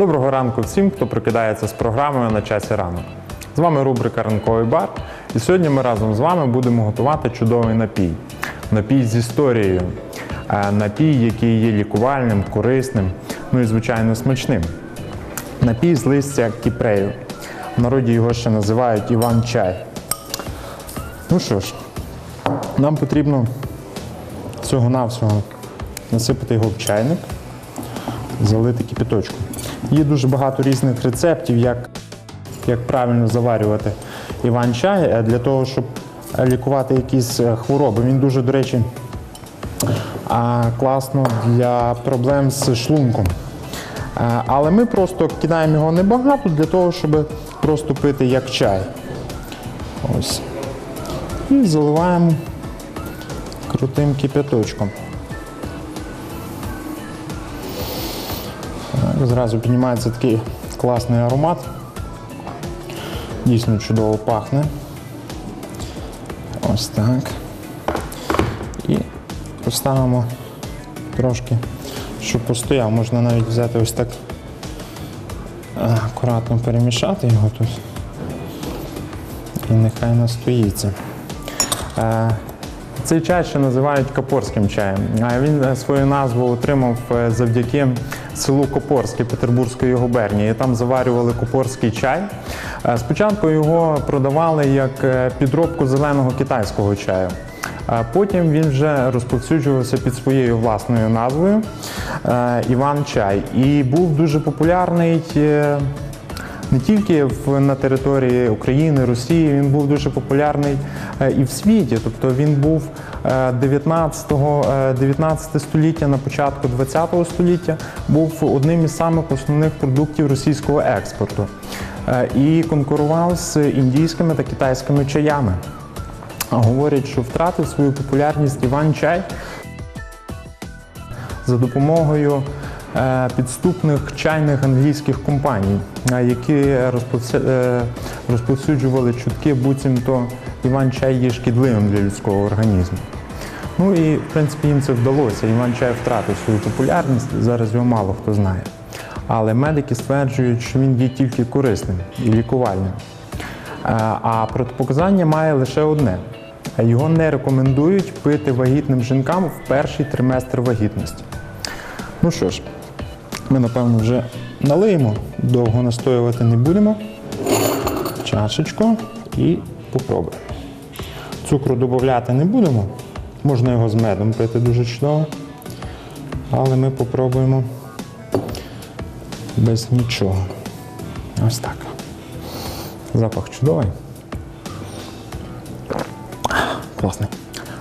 Доброго ранку всім, хто прокидається з програмою на часі ранок. З вами рубрика Ранковий бар. І сьогодні ми разом з вами будемо готувати чудовий напій. Напій з історією. Е, Напій, який є лікувальним, корисним, ну і звичайно смачним. Напій з листя кіпрею. В народі його ще називають Іван-чай. Ну що ж, нам потрібно всього-навсього насипати його в чайник залити кипяточком. Є дуже багато різних рецептів, як, як правильно заварювати іван-чай е, для того, щоб лікувати якісь е, хвороби. Він дуже, до речі, класно для проблем з шлунком. Е, Але ми просто кидаємо його небагато для того, щоб просто пити як чай. Ось. І заливаємо крутим кипяточком. Зразу піднімається такий класний аромат. Дійсно чудово пахне. Ось так. І поставимо трошки, щоб постояв. Можна навіть взяти ось так е, акуратно перемішати його тут. І нехай настоїться. Цей чай ще називають копорським чаєм. Він е, свою назву отримав е, завдяки селу Копорське Петербурзької губернії. Там заварювали копорський чай. Е, Спочатку його продавали як підробку зеленого китайського чаю. Потім він вже розповсюджувався під своєю власною назвою Іван Чай. І був дуже популярний не тільки в, на території України, Росії, він був дуже популярний е, і в світі. Тобто він був е, 19, е, 19 століття, на початку 20 століття, був одним із самих основних продуктів російського експорту Е, і конкурував з індійськими та китайськими чаями. Говорять, що втратив свою популярність Іван Чай за допомогою е, підступних чайних англійських компаній, е, які е, розповсюджували чутки, буцімто Іван Чай є шкідливим для людського організму. Ну і в принципі їм це вдалося. Іван Чай втратив свою популярність, зараз його мало хто знає. Але медики стверджують, що він є тільки корисним і лікувальним. Е, А протипоказання має лише одне: його не рекомендують пити вагітним жінкам в перший триместр вагітності. Ну що ж, ми напевно вже налиємо, довго настоювати не будемо. Чашечку і попробуємо. Цукру додати не будемо. Можна його з медом пити дуже чудово. Але ми попробуємо без нічого. Ось так. Запах чудовий. Класний.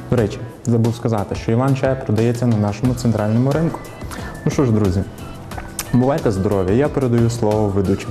До речі, забув сказати, що Іван чай продається на нашому центральному ринку. Ну що ж, друзі, бувайте здорові, я передаю слово ведучим.